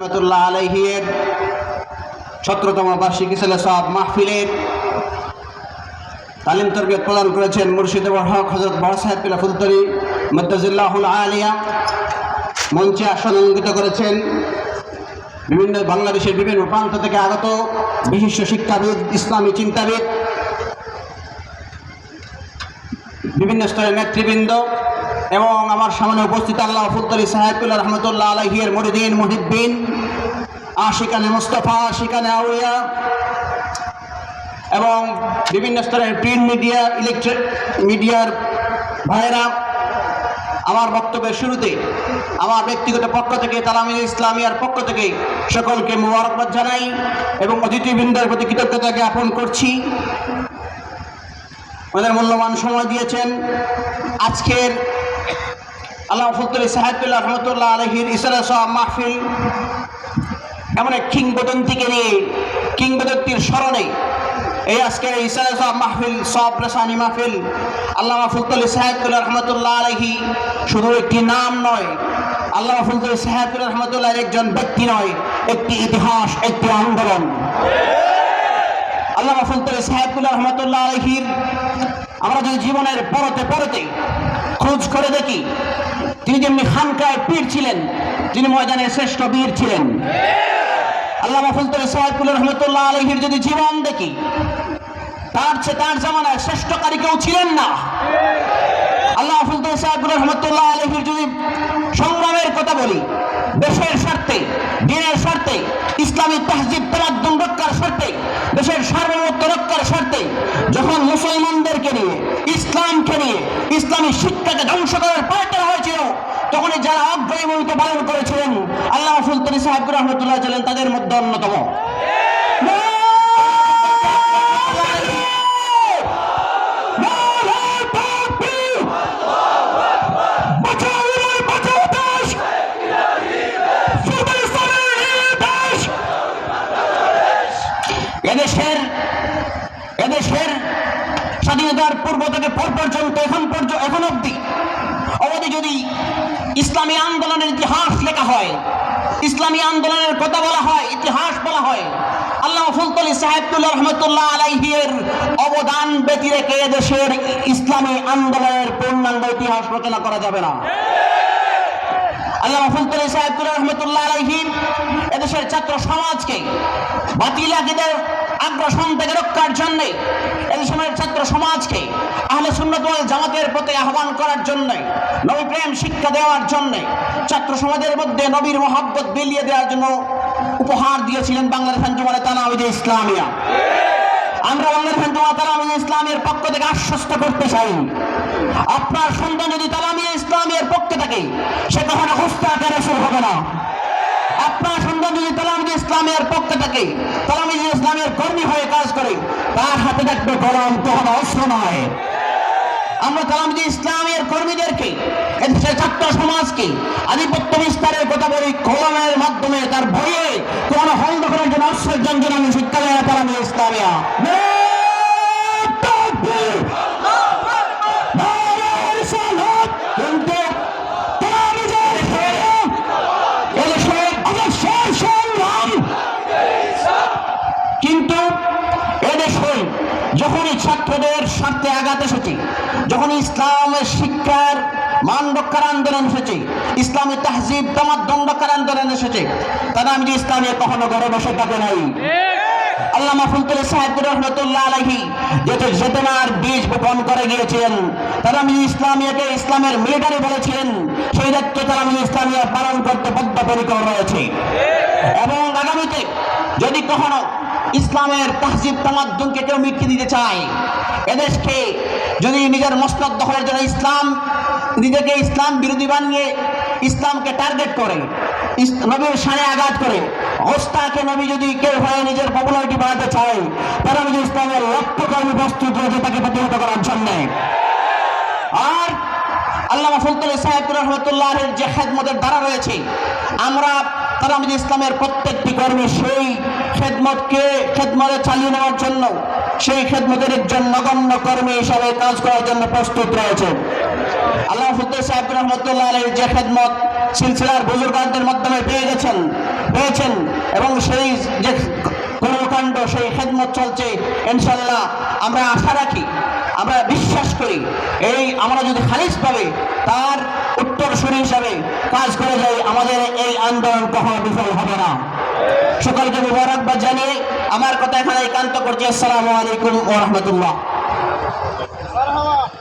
রহমতুল্লাহ আলহিয়ের মাহফিলের। তালিম তরবিয়ত প্রদান করেছেন হক হজরত বড় সাহেব আলিয়া। মঞ্চে আসন করেছেন। বিভিন্ন বাংলাদেশের বিভিন্ন প্রান্ত থেকে আগত বিশিষ্ট শিক্ষাবিদ, ইসলামী চিন্তাবিদ, বিভিন্ন স্তরের নেতৃবৃন্দ এবং আমার সামনে উপস্থিত আল্লাহ ফুলতলি সাহেবুল্লাহ রহমতুল্লাহ আলহিয়ের মরিদিন মুহিদ্দিন আশিকানে মুস্তফা, আশিকানে আউলিয়া এবং বিভিন্ন স্তরের প্রিন্ট মিডিয়া ইলেকট্রিক মিডিয়ার ভাইয়েরা, আমার বক্তব্যের শুরুতে আমার ব্যক্তিগত পক্ষ থেকে, তালামিল ইসলামিয়ার পক্ষ থেকে সকলকে মুবারকবাদ জানাই এবং অতিথিবৃন্দের প্রতি কৃতজ্ঞতা জ্ঞাপন করছি। ওদের মূল্যবান সময় দিয়েছেন। আজকের আল্লাহ ফতুল সাহেবুল্লাহ রহমতুল্লাহ আলহির ইসরা সাহ মাহফিল এমন এক কিংবদন্তিকে নিয়ে, কিংবদন্তির স্মরণে এই আজকের ইসরা সাহ মাহফিল, সব রেসানি মাহফিল আল্লাহ ফুলতলি সাহেবুল্লাহ রহমতুল্লাহ আলহি শুধু একটি নাম নয় আল্লাহ ফুলতলি সাহেবুল্লাহ রহমতুল্লাহ একজন ব্যক্তি নয়, একটি ইতিহাস, একটি আন্দোলন। আল্লাহ ফুলতলি সাহেবুল্লাহ রহমতুল্লাহ আলহির আমরা যদি জীবনের পরতে পরতে খোঁজ করে দেখি তিনি যেমনি খানকায় পীর ছিলেন তিনি ময়দানে শ্রেষ্ঠ বীর ছিলেন। আল্লাহ ফুলতলি সাহেবুল্লাহ রহমতুল্লাহ আলহির যদি জীবন দেখি, তার চেয়ে তার জামানায় শ্রেষ্ঠকারী কেউ ছিলেন না। আল্লাহ ফুলতলি সাহেবুল্লাহ রহমতুল্লাহ আলহির যদি সংগ্রামের কথা বলি, দেশের স্বার্থে, দিনের স্বার্থে, ইসলামী তাহজিব তামাদ্দুম রক্ষার স্বার্থে, দেশের সার্বভৌমত্ব রক্ষার স্বার্থে, যখন মুসলমানদেরকে নিয়ে, ইসলামকে নিয়ে, ইসলামী শিক্ষাকে ধ্বংস করার পাল্টা তখনই যারা অগ্রণী ভূমিকা পালন করেছিলেন, আল্লাহ ফুলতলি সাহেব রহমতুল্লাহ ছিলেন তাদের মধ্যে অন্যতম। এদেশের স্বাধীনতার পূর্ব থেকে পর পর্যন্ত, এখন পর্যন্ত এখন অবধি অবধি যদি ইসলামী আন্দোলনের ইতিহাস লেখা হয়, ইসলামী আন্দোলনের কথা বলা হয়, ইতিহাস বলা হয়, আল্লাহ ফুলতলি সাহেবুল্লাহ রহমতুল্লাহ আলাইহির অবদান ব্যতি রেখে এদেশের ইসলামী আন্দোলনের পূর্ণাঙ্গ ইতিহাস রচনা করা যাবে না। আল্লাহ ফুলতলি সাহেবুল্লাহ রহমতুল্লাহ আলাইহি এদেশের ছাত্র সমাজকে বাতিল আকিদের আগ্রাসন থেকে রক্ষার জন্যে এদেশের ছাত্র সমাজকে আহলে জামাতের প্রতি আহ্বান করার জন্যে, নবী প্রেম শিক্ষা দেওয়ার জন্যে, ছাত্র সমাজের মধ্যে নবীর মহাব্বত বিলিয়ে দেওয়ার জন্য উপহার দিয়েছিলেন বাংলাদেশ আঞ্জুমানে তানাউদে ইসলামিয়া। আমরা বাংলাদেশ আঞ্জুমা তালামিয়া ইসলামের পক্ষ থেকে আশ্বস্ত করতে চাই, আপনার সন্তান যদি তালামিয়া ইসলামের পক্ষে থাকে, সে কখনো হুস্তাকারে শুরু হবে না। আপনার সন্তান যদি তালামিয়া ইসলামের পক্ষে থাকে তালামিয়া ইসলামের কর্মী হয়ে কাজ করে, তার হাতে থাকবে গরম কখনো অস্ত্র নয়। আমরা তালামিয়া ইসলামের কর্মীদেরকে ছাত্র সমাজকে আধিপত্য বিস্তারের কথা বলি, কলমের মাধ্যমে তার ভয়ে কোন হল দখলের জন্য অস্ত্রের জন্য আমি শিক্ষা দেয় তালামিয়া ইসলামিয়া। কিন্তু এদেশে যখনই ছাত্রদের স্বার্থে আঘাত এসেছে যখন ইসলামের শিক্ষার মান রক্ষার আন্দোলন এসেছে। ইসলামী তাহজিব তামাদ্দম রক্ষার আন্দোলন এসেছে। তারা আমি যে ইসলামের কখনো ঘরে বসে থাকে নাই। আল্লাহ মাহফুলতুল সাহেব রহমতুল্লাহ আলহি যেহেতু জেতনার বীজ বপন করে গিয়েছিলেন। তারা ইসলামিয়াকে ইসলামের মিলিটারি বলেছিলেন। সেই দায়িত্ব তারা ইসলামিয়া পালন করতে বদ্ধপরিকর রয়েছে। এবং আগামীতে যদি কখনো ইসলামের তাহজিব তামাদ্দুমকে কেউ মিটকে দিতে চায় এদেশকে যদি নিজের মসনদ দখলের জন্য ইসলাম, নিজেকে ইসলাম বিরোধী বানিয়ে ইসলামকে টার্গেট করে নবীর সানে আঘাত করে হোস্তাকে নবী যদি কেউ হয়ে নিজের পপুলারিটি বাড়াতে চায়, তারা যদি ইসলামের লক্ষ্য কর্মী প্রস্তুত রয়েছে তাকে প্রতিহত করার জন্যে। আর আল্লাহ ফুলতুল সাহেব রহমতুল্লাহের যে খেদমতের দ্বারা রয়েছে, আমরা, তারা আমাদের ইসলামের প্রত্যেকটি কর্মী সেই খেদমতকে, খেদমতে চালিয়ে নেওয়ার জন্য সেই খেদমতের একজন নগণ্য কর্মী হিসাবে কাজ করার জন্য প্রস্তুত রয়েছে। আল্লাহ ফুলতুল সাহেব রহমতুল্লাহ আলীর যে খেদমত সিলসিলার বুজুর্গানদের মাধ্যমে পেয়ে গেছেন, পেয়েছেন এবং সেই যে কর্মকাণ্ড, সেই খেদমত চলছে ইনশাল্লাহ আমরা আশা রাখি আমরা বিশ্বাস করি, এই আমরা যদি খালিজ পাবে তার উত্তরসূরি হিসাবে কাজ করে যাই, আমাদের এই আন্দোলন কখনো বিফল হবে না। সকলকে মুবারকবাদ জানিয়ে আমার কথা এখানে একান্ত করছি। আসসালামু আলাইকুম ওরহমতুল্লাহ রাহমাতুল্লাহ।